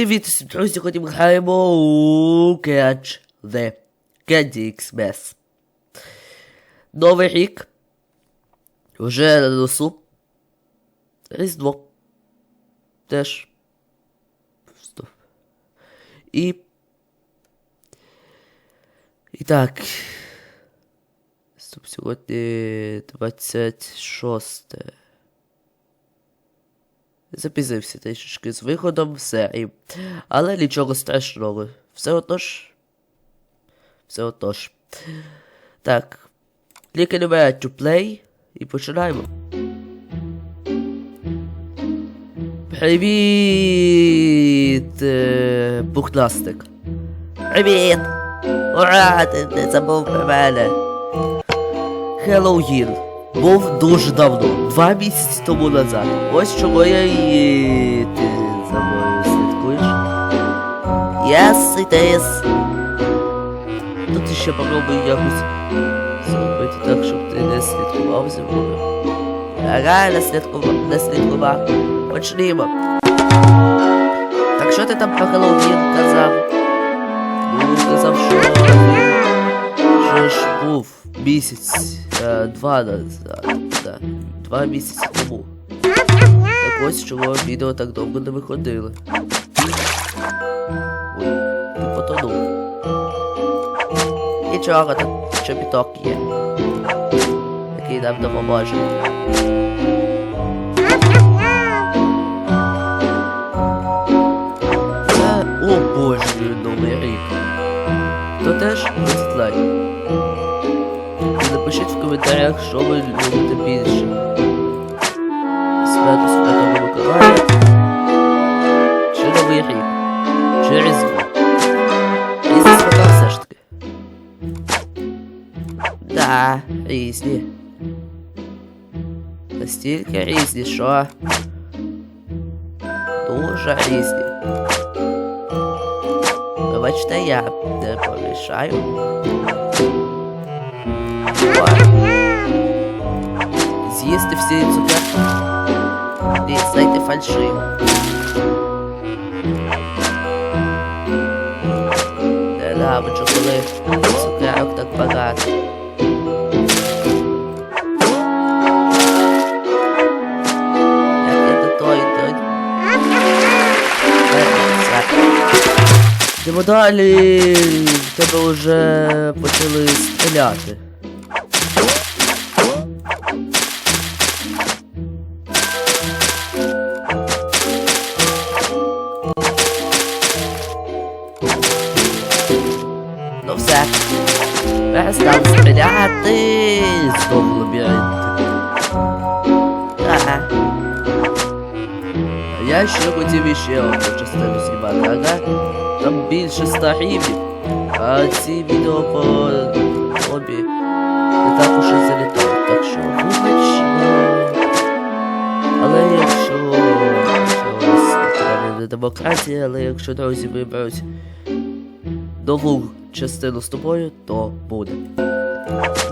Привіт всім, друзі, сьогодні ми граємо у Catch the Candy Xmas. Новий рік. Вже на носу. Різдво. Теж. Стоп. І. І так. Стоп, сьогодні 26. Запізнився трішечки з виходом серії. Але нічого страшного. Все отож. Все отож. Так. Клікаємо to play і починаємо. Привіт, е, пухнастик. Привіт! Ура, ти не забув про мене. Хеллоуін був дуже давно, два місяці тому назад. Ось чого я і ти за мною слідкуєш. Yes, it is. Тут ще попробуй якось зробити так, щоб ти не слідкував за мною. Не слідкував, не слідкував. Почнімо. Так що ти там про Хеллоуін казав? Ну, казав, що що ж був місяць, е, два да, два місяці тому. Так ось чого відео так довго не виходили. Ой, ти потонув. Нічого, там чобіток є. Який нам допоможе. Це обожнюю новий рік. То теж лайк. І напишіть в коментарях, що ви любите більше. Свято Святого Миколая. Чи Новий рік. Чи Різдво. Різні свята все ж таки. Да, різні. Настільки різні, що. Дуже різні. Вибачте, я не помішаю. З'їсти всі цукерки. Ні, знайти фальшиву. Ненавиджу, коли цукерок так багато. Йдемо далі. Тебе вже почали стріляти. Перестав стріляти. Знову лабіринти. Ага. Я ще хотів іще одну частину знімати, ага. Там більше ста гривень. А ці відео по обі не так уж і залітають. Так що вибач. Але якщо... не демократія, але якщо друзі виберуть нову частину з тобою, то буде.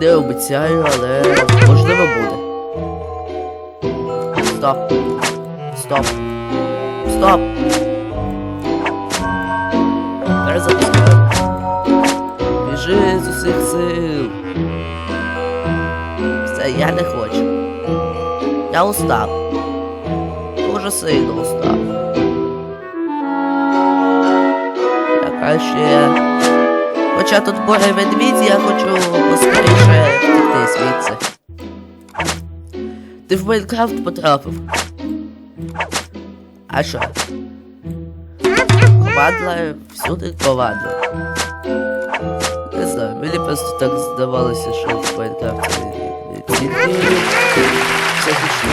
Не обіцяю, але можливо буде. Стоп. Стоп. Стоп. Перезапускаю. Біжи з усіх сил. Все, я не хочу. Я устав. Дуже сильно устав. Яка ще. Хоча тут боре ведмідь, я хочу поскоріше втекти звідси. Ти в Майнкрафт потрапив. А що? Ковадла всюди ковадла. Не знаю, мені просто так здавалося, що в Майнкрафті всякі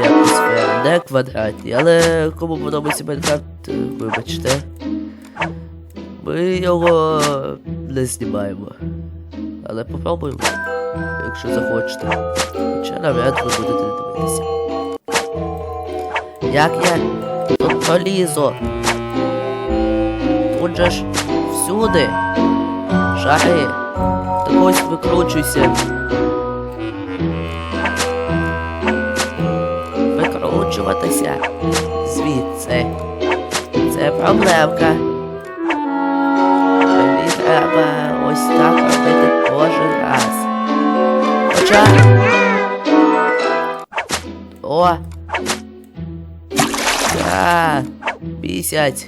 атмосфері, не квадратні. Але кому подобається Майнкрафт, е, вибачте. Ми його не знімаємо. Але попробуємо, якщо захочете. Хоча навряд ви будете дивитися. Як я тут пролізу? Тут же ж всюди. Так ось викручуйся. Викручуватися звідси. Це проблемка. Мені треба ось так робити кожен раз. Хоча. О! А, бісять.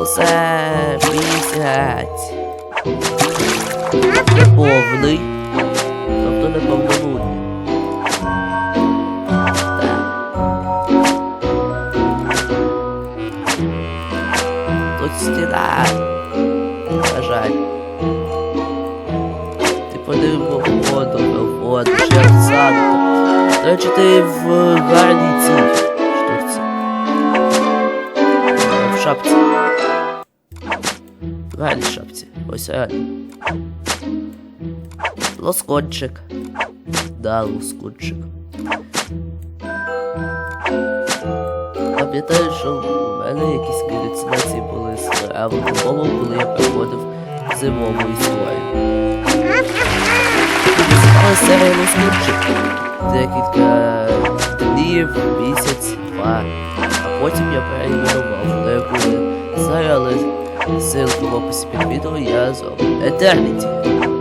Усе бісять. Повний. Тобто не повнолунний. Тут стіна. На жаль. Ти подив в воду, воду, саду. До речі, ти в гарній цій штуці. В шапці. В гарній шапці. Ось реально. Лоскотчик. Да, лоскотчик. Пам'ятаю, що в мене якісь галюцинації були з Авломову, коли я проходив зимову. Але серія лоскотчик. Декілька днів, місяць, два. А потім я переіменував на яку не знаю, ссылку в описі під відео я зроблю. Eternity.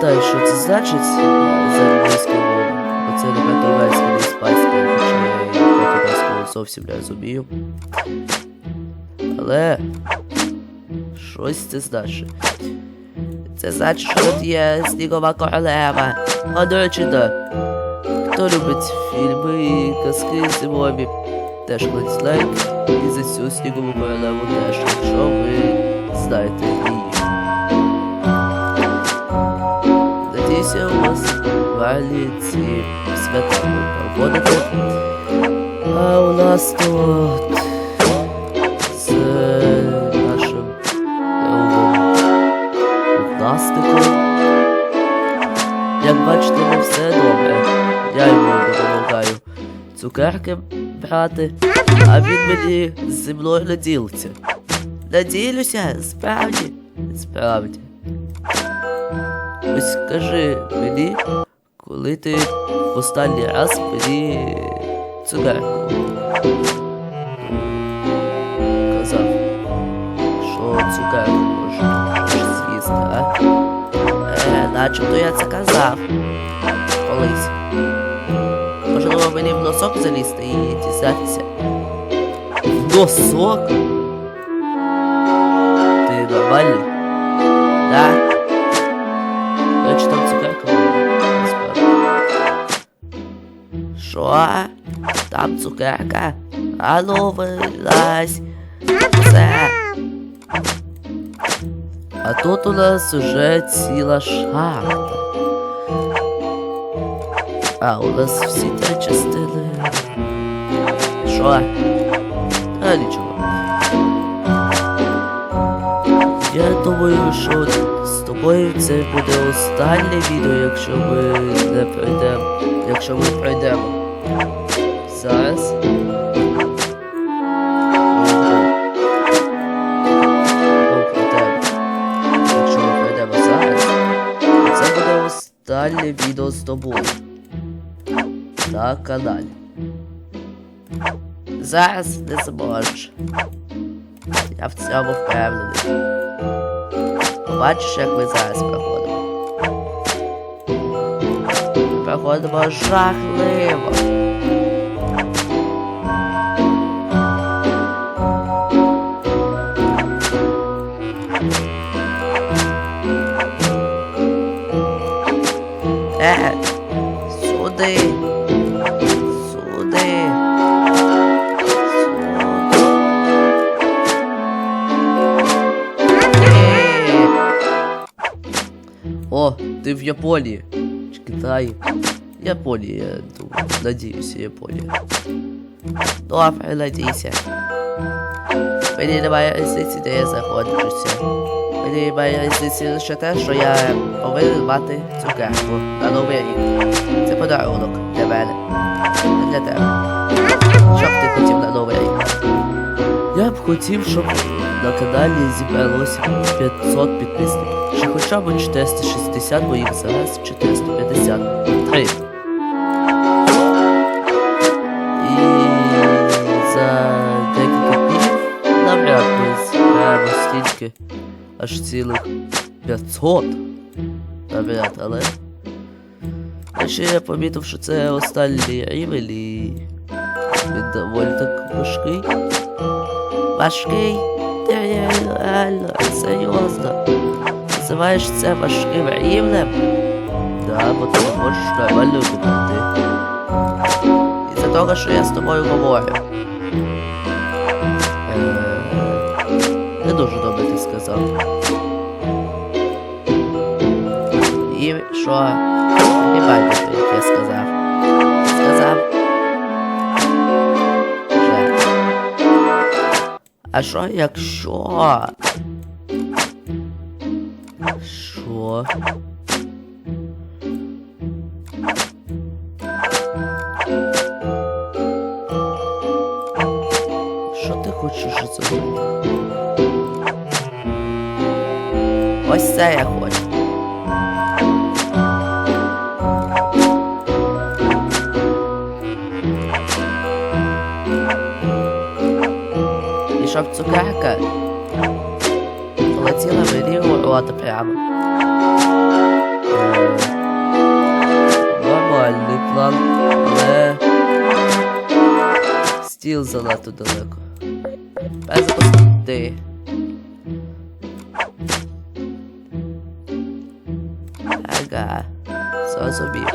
Пам'ятаю, що це значить за англійською мовою. Бо це не іспанська, хоча я португальську зовсім не розумію. Але щось це значить. Це значить, що тут є снігова королева. А до речі, да. Хто любить фільми і казки зимові, теж кладіть лайк. І за цю снігову королеву теж, якщо ви знаєте її. Вас валі ці свята ви. А у нас тут з нашим другом пластику. Як бачите, не все добре. Я йому допомагаю цукерки брати, а він мені зі мною не ділиться. Не ділюся, справді, справді. Ось скажи мені, коли ти в останній раз мені цукерку казав, що цукерку можеш з'їсти, а? Е, начебто я це казав. Колись. Можливо, мені в носок залізти і дізнатися. В носок? Ти нормальний? Що? Там цукерка? А ну. А тут у нас уже ціла шахта. А, у нас всі три частини. Що? А нічого. Я думаю, що з тобою це буде останнє відео, якщо ми не пройдемо. Якщо ми пройдемо. Зараз. Якщо ми пройдемо зараз, це буде останнє відео з тобою. На каналі. Зараз не зможеш. Я в цьому впевнений. Побачиш, як ми зараз проходимо. Проходимо жахливо. Е, сюди. Сюди. Сюди. О, ти в Японії. Чи Китаї. Японія, я думаю. Надіюся, Японія. Добре, надійся. Мені немає різниці, де я знаходжуся. Мені різниці лише те, що я повинен мати цукерку на новий рік. Це подарунок для мене. Не для тебе. Що б ти хотів на новий рік? Я б хотів, щоб на каналі зібралося 500 підписників. Чи хоча б 460, бо їх зараз 453. І за декілька днів навряд ми аж цілих 500. Навряд, але. А ще я помітив, що це останній рівень і він доволі так важкий. Важкий? Ти реально, серйозно. Називаєш це важким рівнем? Да, бо ти не можеш нормально думати. Із-за того, що я з тобою говорю. Що? Не байдуже, як я сказав. Сказав. А що якщо? Що? Що ти хочеш зробити? Ось це я хочу. І цукерка полетіла у прямо. Нормальний план, але стіл занадто далеко. Дай запусти. Ага, зрозумів.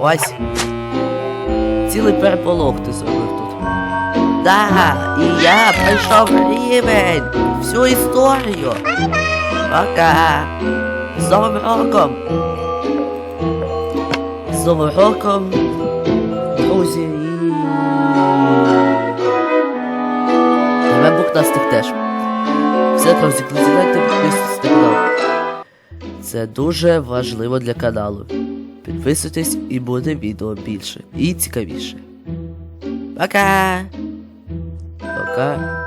Ось. Цілий переполох ти зробив тут. Да, і я пройшов рівень. Всю історію. Пока. З Новим роком. З Новим роком. Друзі. І... Тебе нас теж. Все, друзі, кликайте підписуйтесь на канал. Це дуже важливо для каналу. Підписуйтесь і буде відео більше і цікавіше. Пока! Пока.